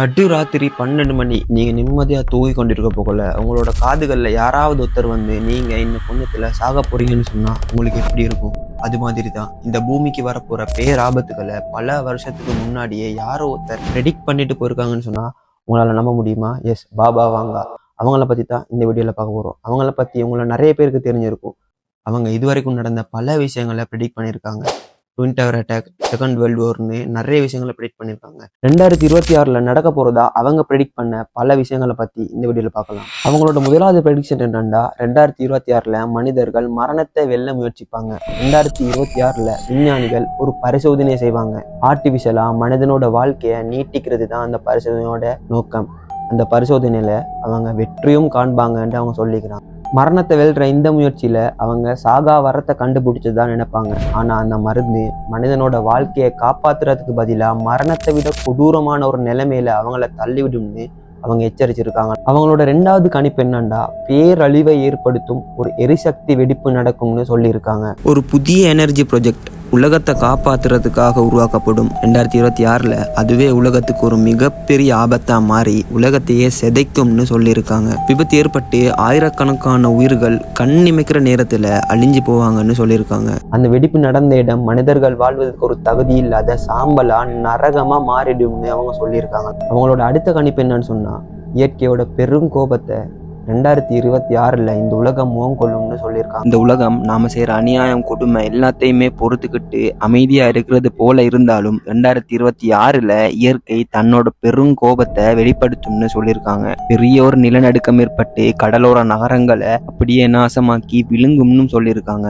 நடு ராத்திரி பன்னெண்டு மணி நீங்கள் நிம்மதியாக தூங்கி கொண்டிருக்க போகல. உங்களோட காதுகளில் யாராவது ஒருத்தர் வந்து நீங்கள் இந்த புண்ணியத்தில் சாக போறீங்கன்னு சொன்னால் உங்களுக்கு எப்படி இருக்கும்? அது மாதிரி தான் இந்த பூமிக்கு வரப்போற பேராபத்துக்களை பல வருஷத்துக்கு முன்னாடியே யாரோ ஒருத்தர் ப்ரெடிக்ட் பண்ணிட்டு போயிருக்காங்கன்னு சொன்னால் உங்களால் நம்ப முடியுமா? எஸ் பாபா வாங்க. அவங்கள பற்றி தான் இந்த வீடியோவில் பார்க்க போகிறோம் அவங்கள பற்றி உங்களை நிறைய பேருக்கு தெரிஞ்சிருக்கும். அவங்க இதுவரைக்கும் நடந்த பல விஷயங்களை ப்ரெடிக்ட் பண்ணியிருக்காங்க. Twin tower attack second world வார்னு நிறைய விஷயங்களை ப்ரெடிக்ட் பண்ணியிருக்காங்க ரெண்டாயிரத்தி இருபத்தி ஆறில் நடக்க போகிறதா அவங்க ப்ரெடிக்ட் பண்ண பல விஷயங்களை பற்றி இந்த வீடியோவில் பார்க்கலாம். அவங்களோட முதலாவது ப்ரெடிக்ஷன் என்னென்னா ரெண்டாயிரத்தி இருபத்தி ஆறில் மனிதர்கள் மரணத்தை வெல்ல முயற்சிப்பாங்க. ரெண்டாயிரத்தி இருபத்தி ஆறில் விஞ்ஞானிகள் ஒரு பரிசோதனையை செய்வாங்க. ஆர்டிஃபிஷியலாக மனிதனோட வாழ்க்கையை நீட்டிக்கிறது தான் அந்த பரிசோதனையோட நோக்கம். அந்த பரிசோதனையில் அவங்க வெற்றியும் காண்பாங்கன்ட்டு அவங்க சொல்லிக்கிறாங்க. மரணத்தை வெல்ற இந்த முயற்சியில் அவங்க சாகா வரத்தை கண்டுபிடிச்சதா நினைப்பாங்க. ஆனால் அந்த மருந்து மனிதனோட வாழ்க்கையை காப்பாற்றுறதுக்கு பதிலாக மரணத்தை விட கொடூரமான ஒரு நிலைமையில அவங்கள தள்ளிவிடும்னு அவங்க எச்சரிச்சிருக்காங்க. அவங்களோட ரெண்டாவது கணிப்பு என்னன்னா பேரழிவை ஏற்படுத்தும் ஒரு எரிசக்தி வெடிப்பு நடக்கும்னு சொல்லியிருக்காங்க. ஒரு புதிய எனர்ஜி ப்ரொஜெக்ட் உலகத்தை காப்பாத்துறதுக்காக உருவாக்கப்படும் ரெண்டாயிரத்தி இருபத்தி ஆறில் அதுவே உலகத்துக்கு ஒரு மிகப்பெரிய ஆபத்தாக மாறி உலகத்தையே சிதைக்கும்னு சொல்லியிருக்காங்க. விபத்து ஏற்பட்டு ஆயிரக்கணக்கான உயிர்கள் கண் இமைக்கிற நேரத்தில் அழிஞ்சு போவாங்கன்னு சொல்லியிருக்காங்க. அந்த வெடிப்பு நடந்த இடம் மனிதர்கள் வாழ்வதற்கு ஒரு தகுதி இல்லாத சாம்பலா நரகமாக மாறிடும்னு அவங்க சொல்லியிருக்காங்க. அவங்களோட அடுத்த கணிப்பு என்னன்னு சொன்னால் இயற்கையோட பெரும் கோபத்தை ரெண்டாயிரத்தி இருபத்தி ஆறில் இந்த உலகம் முகங்கொள்ளும்னு சொல்லியிருக்காங்க. இந்த உலகம் நாம் செய்கிற அநியாயம் கொடுமை எல்லாத்தையுமே பொறுத்துக்கிட்டு அமைதியாக இருக்கிறது போல இருந்தாலும் ரெண்டாயிரத்தி இருபத்தி ஆறில் இயற்கை தன்னோட பெரும் கோபத்தை வெளிப்படுத்தும்னு சொல்லியிருக்காங்க. பெரிய ஒரு நிலநடுக்கம் ஏற்பட்டு கடலோர நகரங்களை அப்படியே நாசமாக்கி விழுங்கும்னு சொல்லியிருக்காங்க.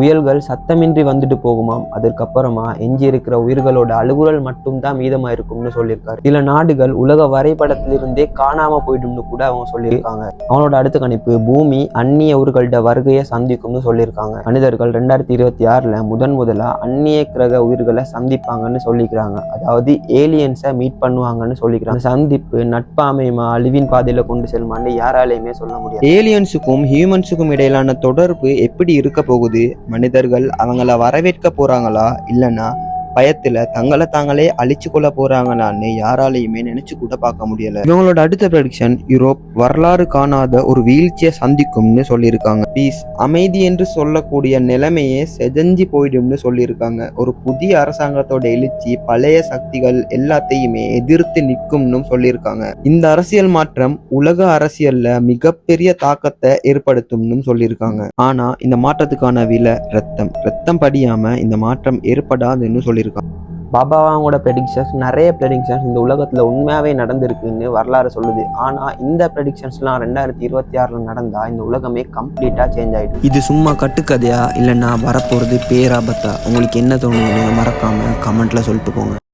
புயல்கள் சத்தமின்றி வந்துட்டு போகுமாம். அதற்கப்புறமா எஞ்சி இருக்கிற உயிர்களோட அழுகுரல் மட்டும்தான் மீதமாக இருக்கும்னு சொல்லியிருக்காரு. சில நாடுகள் உலக வரைபடத்திலிருந்தே காணாம போயிடும்னு கூட அவங்க சொல்லியிருக்காங்க. அவனோட அடுத்த கணிப்பு பூமி அந்நிய உயிர்களோட வருகையை சந்திக்கும்னு சொல்லியிருக்காங்க. மனிதர்கள் ரெண்டாயிரத்தி இருபத்தி ஆறுல முதன் முதலா அந்நிய கிரக உயிர்களை சந்திப்பாங்கன்னு சொல்லிக்கிறாங்க. அதாவது ஏலியன்ஸை மீட் பண்ணுவாங்கன்னு சொல்லிக்கிறாங்க. சந்திப்பு நட்பாமையுமா அழிவின் பாதையில கொண்டு செல்லுமான்னு யாராலையுமே சொல்ல முடியாது. ஏலியன்ஸுக்கும் ஹியூமன்ஸுக்கும் இடையிலான தொடர்பு எப்படி இருக்க போகுது? மனிதர்கள் அவங்கள வரவேற்க போறாங்களா? இல்லைன்னா பயத்துல தங்களை தாங்களே அழிச்சு கொள்ள போறாங்களான்னு யாராலையுமே நினைச்சு கூட பார்க்க முடியல. இவங்களோட அடுத்த ப்ரெடிக்ஷன் யூரோப் வரலாறு காணாத ஒரு வீழ்ச்சியை சந்திக்கும்னு சொல்லியிருக்காங்க. பீஸ் அமைதி என்று சொல்லக்கூடிய நிலைமையே செதஞ்சி போயிடும்னு சொல்லியிருக்காங்க. ஒரு புதிய அரசாங்கத்தோட எழுச்சி பழைய சக்திகள் எல்லாத்தையுமே எதிர்த்து நிற்கும்னு சொல்லியிருக்காங்க. இந்த அரசியல் மாற்றம் உலக அரசியல்ல மிகப்பெரிய தாக்கத்தை ஏற்படுத்தும்னு சொல்லியிருக்காங்க. ஆனா இந்த மாற்றத்துக்கான விலை ரத்தம். ரத்தம் படியாம இந்த மாற்றம் ஏற்படாதுன்னு சொல்லி சொல்லியிருக்காங்க பாபாவாங்கோட ப்ரெடிக்ஷன்ஸ் நிறைய ப்ரெடிக்ஷன்ஸ் இந்த உலகத்தில் உண்மையாகவே நடந்திருக்குன்னு வரலாறு சொல்லுது. ஆனால் இந்த ப்ரெடிக்ஷன்ஸ்லாம் ரெண்டாயிரத்தி இருபத்தி ஆறில் நடந்தால் இந்த உலகமே கம்ப்ளீட்டாக சேஞ்ச் ஆகிடும் இது சும்மா கட்டுக்கதையா? இல்லைன்னா வரப்போகிறது பேராபத்தா? உங்களுக்கு என்ன தோணுதுன்னு மறக்காமல் கமெண்ட்டில் சொல்லிட்டு போங்க.